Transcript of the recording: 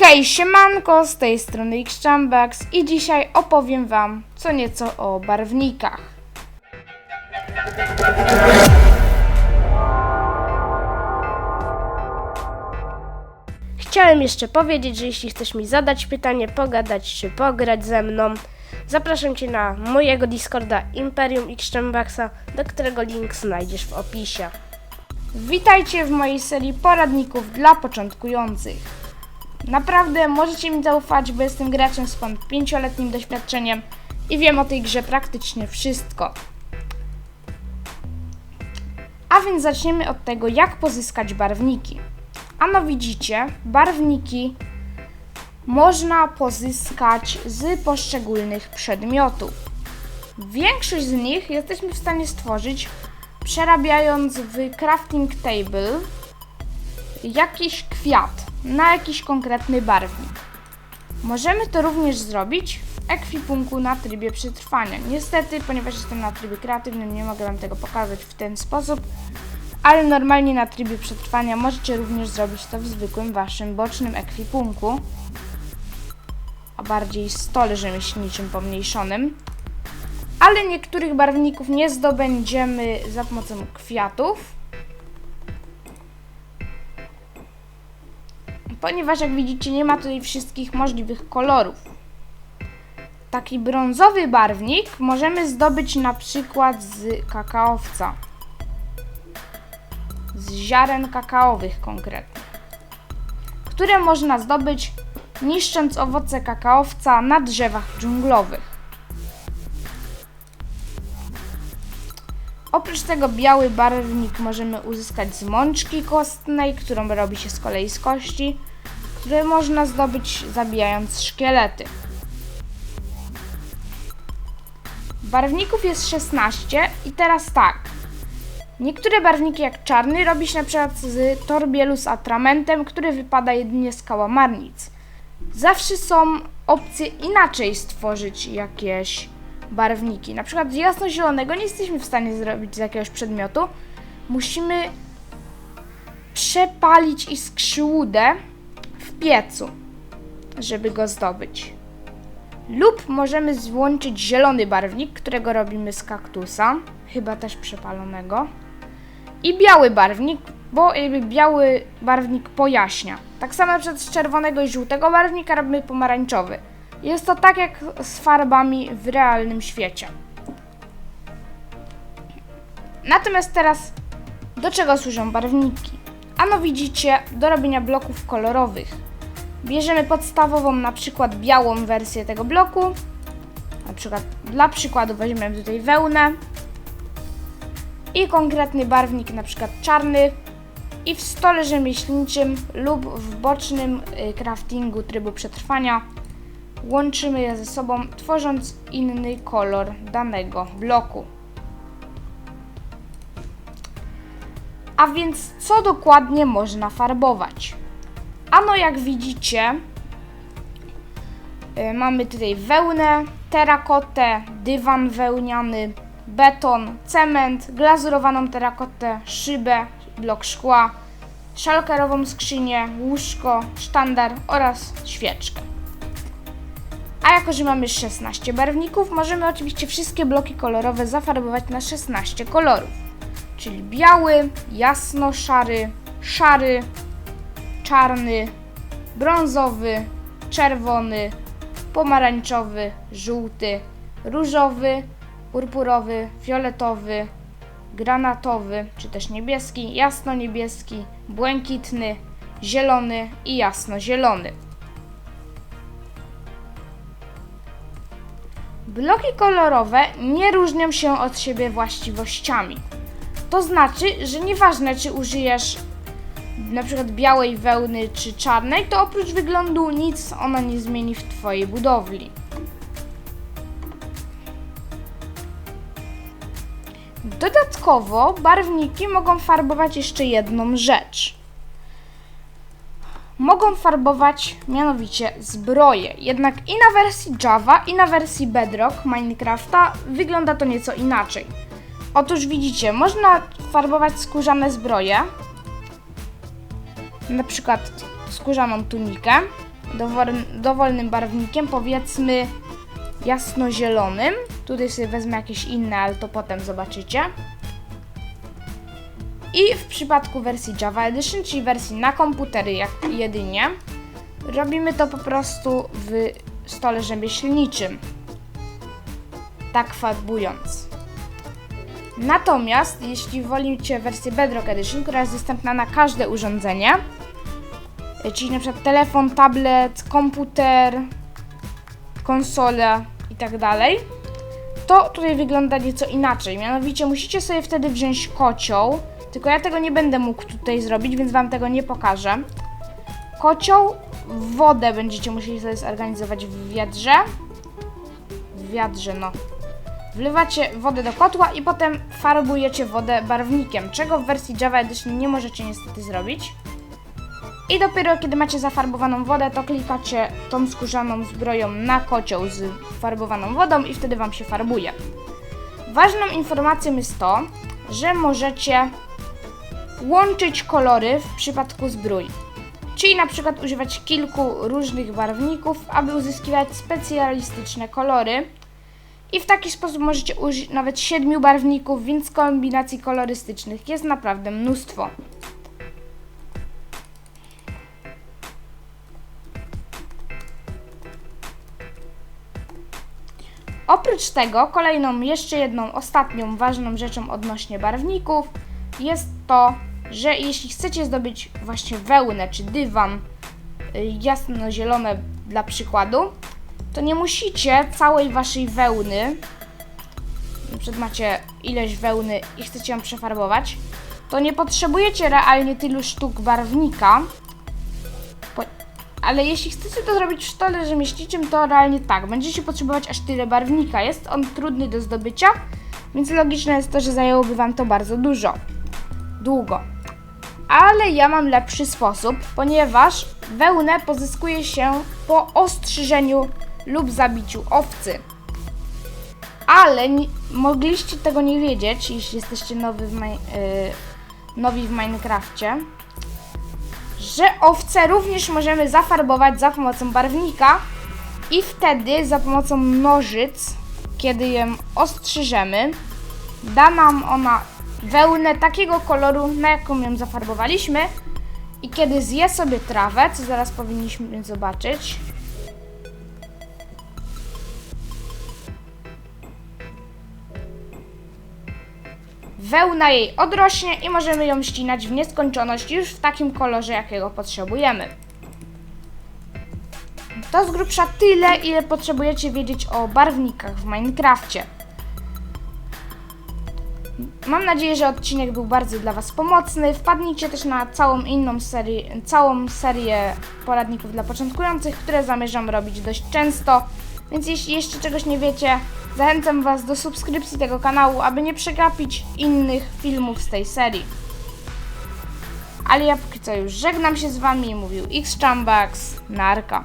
Hej, siemanko, z tej strony Xchambax i dzisiaj opowiem wam co nieco o barwnikach. Chciałem jeszcze powiedzieć, że jeśli chcesz mi zadać pytanie, pogadać czy pograć ze mną, zapraszam Cię na mojego Discorda Imperium Xchambaxa, do którego link znajdziesz w opisie. Witajcie w mojej serii poradników dla początkujących. Naprawdę możecie mi zaufać, bo jestem graczem z ponad 5-letnim doświadczeniem i wiem o tej grze praktycznie wszystko. A więc zaczniemy od tego, jak pozyskać barwniki. Ano widzicie, barwniki można pozyskać z poszczególnych przedmiotów. Większość z nich jesteśmy w stanie stworzyć przerabiając w crafting table jakiś kwiat na jakiś konkretny barwnik. Możemy to również zrobić w ekwipunku na trybie przetrwania. Niestety, ponieważ jestem na trybie kreatywnym, nie mogę Wam tego pokazać w ten sposób, ale normalnie na trybie przetrwania możecie również zrobić to w zwykłym Waszym bocznym ekwipunku, a bardziej stole rzemieślniczym pomniejszonym. Ale niektórych barwników nie zdobędziemy za pomocą kwiatów, ponieważ jak widzicie nie ma tutaj wszystkich możliwych kolorów. Taki brązowy barwnik możemy zdobyć na przykład z kakaowca. Z ziaren kakaowych konkretnie. Które można zdobyć niszcząc owoce kakaowca na drzewach dżunglowych. Oprócz tego biały barwnik możemy uzyskać z mączki kostnej, którą robi się z kolei z kości, które można zdobyć zabijając szkielety. Barwników jest 16 i teraz tak. Niektóre barwniki jak czarny robi się przykład z torbielu z atramentem, który wypada jedynie z kałamarnic. Zawsze są opcje inaczej stworzyć jakieś barwniki. Na przykład z jasno-zielonego nie jesteśmy w stanie zrobić z jakiegoś przedmiotu. Musimy przepalić iskrzywudę w piecu, żeby go zdobyć. Lub możemy złączyć zielony barwnik, którego robimy z kaktusa, chyba też przepalonego. I biały barwnik, bo biały barwnik pojaśnia. Tak samo na przykład z czerwonego i żółtego barwnika robimy pomarańczowy. Jest to tak jak z farbami w realnym świecie. Natomiast teraz do czego służą barwniki? Ano widzicie, do robienia bloków kolorowych. Bierzemy podstawową, na przykład białą wersję tego bloku. Na przykład dla przykładu weźmiemy tutaj wełnę i konkretny barwnik, na przykład czarny. I w stole rzemieślniczym lub w bocznym y, craftingu trybu przetrwania łączymy je ze sobą, tworząc inny kolor danego bloku. A więc co dokładnie można farbować? Ano jak widzicie, y, mamy tutaj wełnę, terakotę, dywan wełniany, beton, cement, glazurowaną terakotę, szybę, blok szkła, szalkerową skrzynię, łóżko, sztandar oraz świeczkę. A jako, że mamy 16 barwników, możemy oczywiście wszystkie bloki kolorowe zafarbować na 16 kolorów. Czyli biały, jasno-szary, szary, czarny, brązowy, czerwony, pomarańczowy, żółty, różowy, purpurowy, fioletowy, granatowy, czy też niebieski, jasno-niebieski, błękitny, zielony i jasno-zielony. Bloki kolorowe nie różnią się od siebie właściwościami. To znaczy, że nieważne czy użyjesz na przykład białej wełny czy czarnej, to oprócz wyglądu nic ona nie zmieni w Twojej budowli. Dodatkowo barwniki mogą farbować jeszcze jedną rzecz. Mogą farbować mianowicie zbroje. Jednak i na wersji Java, i na wersji Bedrock Minecrafta wygląda to nieco inaczej. Otóż widzicie, można farbować skórzane zbroje, na przykład skórzaną tunikę, dowolnym, barwnikiem, powiedzmy jasnozielonym. Tutaj sobie wezmę jakieś inne, ale to potem zobaczycie. I w przypadku wersji Java Edition, czyli wersji na komputery jak jedynie, robimy to po prostu w stole rzemieślniczym. Tak farbując. Natomiast jeśli wolicie wersję Bedrock Edition, która jest dostępna na każde urządzenie, czyli przykład telefon, tablet, komputer, konsola i tak to tutaj wygląda nieco inaczej. Mianowicie musicie sobie wtedy wziąć kocioł, tylko ja tego nie będę mógł tutaj zrobić, więc Wam tego nie pokażę. Kocioł, wodę będziecie musieli sobie zorganizować w wiadrze. W wiadrze, no. Wlewacie wodę do kotła i potem farbujecie wodę barwnikiem, czego w wersji Java Edition nie możecie niestety zrobić. I dopiero kiedy macie zafarbowaną wodę, to klikacie tą skórzaną zbroją na kocioł z farbowaną wodą i wtedy Wam się farbuje. Ważną informacją jest to, że możecie łączyć kolory w przypadku zbrój. Czyli na przykład używać kilku różnych barwników, aby uzyskiwać specjalistyczne kolory. I w taki sposób możecie użyć nawet siedmiu barwników, więc kombinacji kolorystycznych jest naprawdę mnóstwo. Oprócz tego, kolejną, jeszcze jedną, ostatnią ważną rzeczą odnośnie barwników jest to, że jeśli chcecie zdobyć właśnie wełnę czy dywan y, jasno-zielone dla przykładu, to nie musicie całej waszej wełny, na przykład macie ileś wełny i chcecie ją przefarbować, to nie potrzebujecie realnie tylu sztuk barwnika, ale jeśli chcecie to zrobić w stole rzemieślniczym, to realnie tak, będziecie potrzebować aż tyle barwnika. Jest on trudny do zdobycia, więc logiczne jest to, że zajęłoby wam to bardzo dużo. Długo. Ale ja mam lepszy sposób, ponieważ wełnę pozyskuje się po ostrzyżeniu lub zabiciu owcy. Ale mogliście tego nie wiedzieć, jeśli jesteście nowy w, mi- y, nowi w Minecrafcie, że owce również możemy zafarbować za pomocą barwnika i wtedy za pomocą nożyc, kiedy ją ostrzyżemy, da nam ona wełnę takiego koloru, na jaką ją zafarbowaliśmy i kiedy zje sobie trawę, co zaraz powinniśmy zobaczyć, wełna jej odrośnie i możemy ją ścinać w nieskończoność już w takim kolorze, jakiego potrzebujemy. To z grubsza tyle, ile potrzebujecie wiedzieć o barwnikach w Minecrafcie. Mam nadzieję, że odcinek był bardzo dla Was pomocny. Wpadnijcie też na całą inną serię, całą serię poradników dla początkujących, które zamierzam robić dość często. Więc jeśli jeszcze czegoś nie wiecie, zachęcam Was do subskrypcji tego kanału, aby nie przegapić innych filmów z tej serii. Ale ja póki co już żegnam się z Wami, mówił X Chambax, narka.